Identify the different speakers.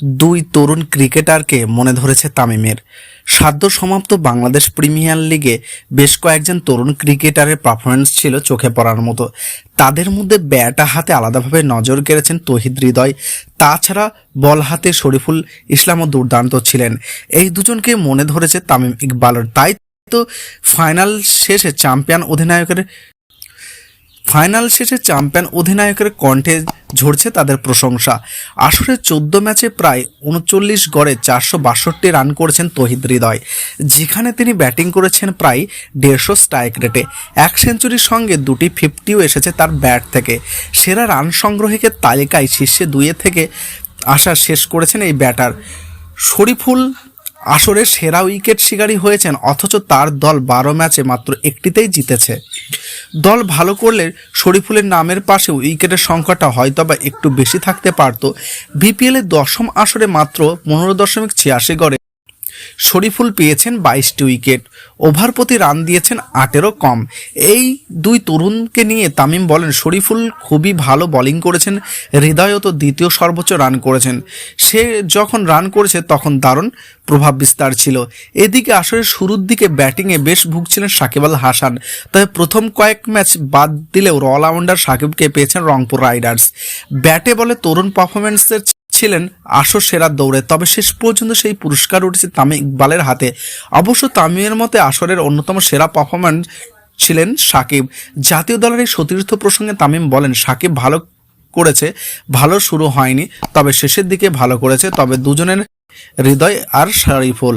Speaker 1: দুই তরুণ ক্রিকেটারকে মনে ধরেছে তামিমের। সাধ্য সমাপ্ত বাংলাদেশ প্রিমিয়ার লিগে বেশ কয়েকজন তরুণ ক্রিকেটারের পারফরমেন্স ছিল চোখে পড়ার মতো। তাদের মধ্যে ব্যাটা হাতে আলাদাভাবে নজর কেড়েছেন তহিদ হৃদয়। তাছাড়া বল হাতে শরীফুল ইসলামও দুর্দান্ত ছিলেন। এই দুজনকে মনে ধরেছে তামিম ইকবালের তাই তো ফাইনাল শেষে চ্যাম্পিয়ন অধিনায়কের ফাইনাল শেষে চ্যাম্পিয়ন অধিনায়কের কণ্ঠে ঝরছে তাদের প্রশংসা। আসরে চোদ্দ ম্যাচে প্রায় উনচল্লিশ গড়ে চারশো বাষট্টি রান করেছেন তহিদ হৃদয়। যেখানে তিনি ব্যাটিং করেছেন প্রায় দেড়শো স্ট্রাইক রেটে। এক সেঞ্চুরির সঙ্গে দুটি ফিফটিও এসেছে তার ব্যাট থেকে। সেরা রান সংগ্রহীকে তালিকায় শীর্ষে দুইয়ে থেকে আসা শেষ করেছেন এই ব্যাটার। শরীফুল আসরে সেরা উইকেট শিকারী হয়েছেন, অথচ তার দল বারো ম্যাচে মাত্র একটিতেই জিতেছে। দল ভালো করলে শরীফুলের নামের পাশে উইকেটের সংখ্যাটা হয়তো বা একটু বেশি থাকতে পারত। বিপিএলের দশম আসরে মাত্র পনেরো দশমিক ছিয়াশি গড়ে শরীফুল পেয়েছেন বাইশটি উইকেট। ওভার প্রতি রান দিয়েছেন আটেরও কম। এই দুই তরুণকে নিয়ে তামিম বলেন, শরীফুল খুবই ভালো বোলিং করেছেন হৃদয়ও তো দ্বিতীয় সর্বোচ্চ রান করেছেন। সে যখন রান করেছে তখন দারুণ প্রভাব বিস্তার ছিল। এদিকে আসলে শুরুর দিকে ব্যাটিংয়ে বেশ ভুগছিলেন সাকিব আল হাসান। তবে প্রথম কয়েক ম্যাচ বাদ দিলেও অলরাউন্ডার সাকিবকে পেয়েছেন রংপুর রাইডার্স ব্যাটে বলে তরুণ পারফরমেন্সের ছিলেন আসর সেরা দৌড়ে। তবে শেষ পর্যন্ত সেই পুরস্কার উঠেছে তামিম ইকবালের হাতে। অবশ্য তামিমের মতে আসরের অন্যতম সেরা পারফরম্যান্স ছিলেন সাকিব। জাতীয় দলের এই সতীর্থ প্রসঙ্গে তামিম বলেন, সাকিব ভালো করেছে, ভালো শুরু হয়নি, তবে শেষের দিকে ভালো করেছে, তবে দুজনের হৃদয় আর শরীফুল।